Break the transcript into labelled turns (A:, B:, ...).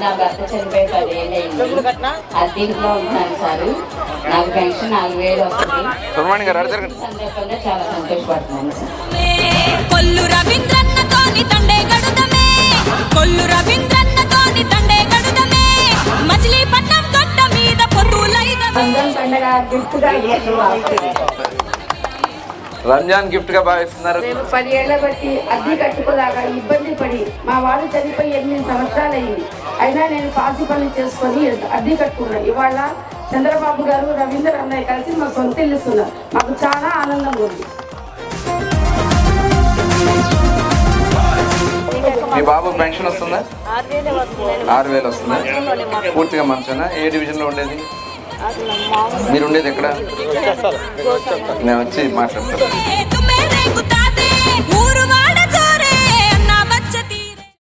A: నా భర్త చనిపోయి పదేళ్ళయింది అద్దీంట్లో ఉంటున్నాను సార్. నాకు పెన్షన్ నాలుగు వేలు వస్తుంది సందర్భంగా చాలా సంతోషపడుతున్నాను సార్.
B: కొల్లు రవీంద్రన్నతోని తండే గడుదమే. కొల్లు రవీంద్రన్నతోని తండే గడుదమే. మచిలీపట్నం గడ్డ మీద పొద్దులైదమే
C: రంజాన్ పండగ గిఫ్ట్గా
D: రంజాన్ గిఫ్ట్గా భావిస్తున్నారు
C: మేము పది ఏళ్ళ బట్టి అద్దె కట్టుకోదాకా ఇబ్బంది పడి మా వాళ్ళు చనిపోయి ఎనిమిది సంవత్సరాలు అయింది అయినా నేను పాసి పనులు చేసుకొని అద్దె కట్టుకున్నాను ఇవాళ చంద్రబాబు గారు రవీంద్ర అన్నయ్య కలిసి మా సొంత ఇల్లు ఇస్తున్నారు. మాకు చాలా ఆనందంగా ఉంది.
D: మీ బాబు పెన్షన్ వస్తుందా? ఆరు వేలు వస్తుందా. పూర్తిగా మంచిగా ఏ డివిజన్లో ఉండేది? మీరు ఉండేది ఎక్కడ? నేను వచ్చి మాట్లాడతాను.